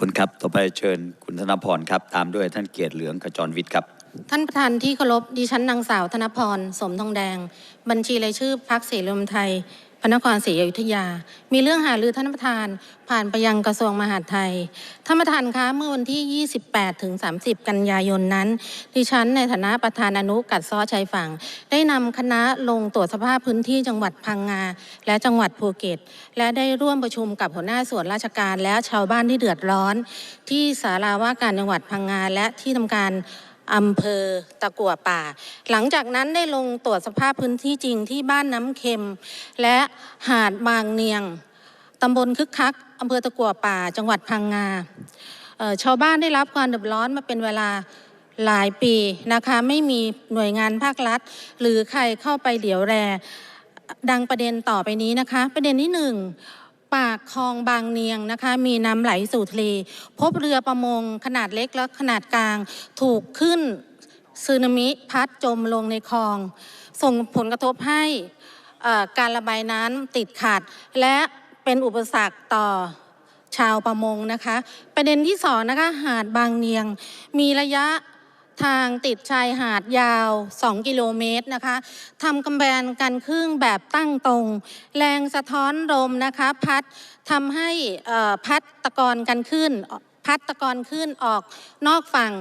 คุณครับ ต่อไปเชิญคุณธนพรครับ ตามด้วยท่านเกียรติเหลืองขจรวิทย์ครับ ท่านประธานที่เคารพดิฉันนางสาวธนพรสมทองแดง บัญชีรายชื่อพักเสรีรวมไทย ระนครศรีอยุธยา มีเรื่องหารือท่านประธาน ผ่านไปยังกระทรวงมหาดไทย ท่านประธานคะเมื่อวันที่ 28 ถึง 30 กันยายนนั้น ดิฉันในฐานะประธานอนุกัดซ้อชายฝั่ง ได้นำคณะลงตรวจสภาพพื้นที่จังหวัดพังงา และจังหวัดภูเก็ต และได้ร่วมประชุมกับหัวหน้าส่วนราชการและชาวบ้านที่เดือดร้อน ที่สาราว่าการจังหวัดพังงาและที่ทำการ อำเภอตะกั่วป่า หลังจากนั้นได้ลงตรวจสภาพพื้นที่จริงที่บ้านน้ำเค็ม และหาดบางเนียงตำบลคึกคักอำเภอตะกั่วป่า จังหวัดพังงาชาวบ้านได้รับความเดือดร้อนมาเป็นเวลาหลายปีนะคะไม่มีหน่วยงานภาครัฐ หรือใครเข้าไปเหลียวแลดังประเด็นต่อไปนี้นะคะ ประเด็นที่หนึ่ง ปากคลองบางเนียงนะคะมีน้ำไหลสู่ทะเล พบเรือประมงขนาดเล็กและขนาดกลาง ถูกขึ้นสึนามิพัดจมลงในคลอง ส่งผลกระทบให้การระบายน้ำติดขัด และเป็นอุปสรรคต่อชาวประมงนะคะ ประเด็นที่สองนะคะหาดบางเนียง มีระยะ ทางติดชายหาดยาว 2 กิโลเมตรนะคะทำกำแพงกันครึ่งแบบตั้งตรง แรงสะท้อนลมนะคะพัดทำให้พัดตะกอนกันขึ้นพัดตะกอนขึ้นออกนอกฝั่ง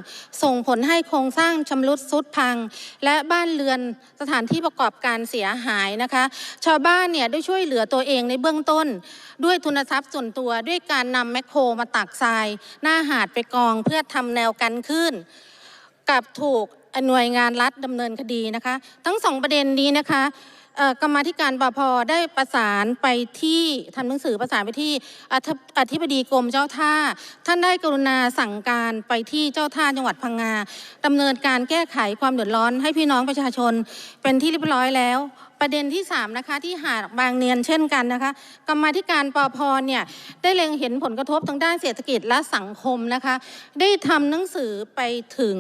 ส่งผลให้โครงสร้างชำรุดซุดพัง และบ้านเรือนสถานที่ประกอบการเสียหายนะคะ ชาวบ้านเนี่ยได้ช่วยเหลือตัวเองในเบื้องต้น ด้วยทุนทรัพย์ส่วนตัวด้วยการนำแมคโครมาตักทราย หน้าหาดไปกองเพื่อทำแนวกันขึ้น กับถูกหน่วยงานรัฐดำเนินคดีนะคะ ทั้งสองประเด็นนี้นะคะกรรมธิการปพได้ประสานไปที่ทำหนังสือประสานไปที่อธิบดีกรมเจ้าท่า ท่านได้กรุณาสั่งการไปที่เจ้าท่าจังหวัดพังงาดำเนินการแก้ไขความเดือดร้อนให้พี่น้องประชาชนเป็นที่เรียบร้อยแล้ว ประเด็นที่3นะคะที่หาดบางเนียนเช่นกันนะคะกรรมาธิการปพเนี่ยได้เล็งเห็นผลกระทบทางด้านเศรษฐกิจและสังคมนะคะได้ทำหนังสือไปถึง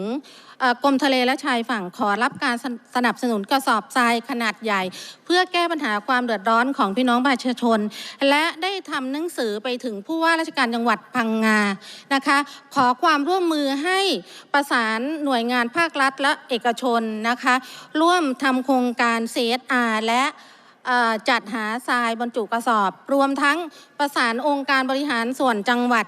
กรมทะเลและชายฝั่งขอรับการสนับสนุนกระสอบทรายขนาดใหญ่ เพื่อแก้ปัญหาความเดือดร้อนของพี่น้องประชาชน และได้ทำหนังสือไปถึงผู้ว่าราชการจังหวัดพังงานะคะขอความร่วมมือให้ประสานหน่วยงานภาครัฐและเอกชนนะคะร่วมทำโครงการ CSR และจัดหาทรายบรรจุกระสอบ รวมทั้งประสานองค์การบริหารส่วนจังหวัด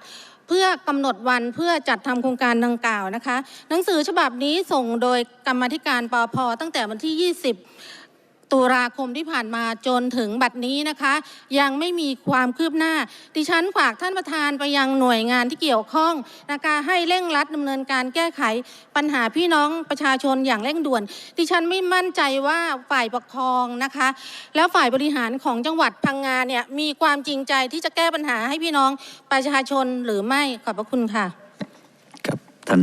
เพื่อกำหนดวันเพื่อจัดทำโครงการดังกล่าวนะคะ หนังสือฉบับนี้ส่งโดยกรรมธิการปอพตั้งแต่วันที่ 20 ตุลาคมที่ผ่านมาจนถึงบัดนี้นะคะ ยังไม่มีความคืบหน้า ดิฉันฝากท่านประธานไปยังหน่วยงานที่เกี่ยวข้องนะคะให้เร่งรัดดำเนินการแก้ไขปัญหาพี่น้องประชาชนอย่างเร่งด่วน ดิฉันไม่มั่นใจว่าฝ่ายปกครองนะคะ แล้วฝ่ายบริหารของจังหวัดพังงาเนี่ยมีความจริงใจที่จะแก้ปัญหาให้พี่น้องประชาชนหรือไม่ขอบพระคุณค่ะ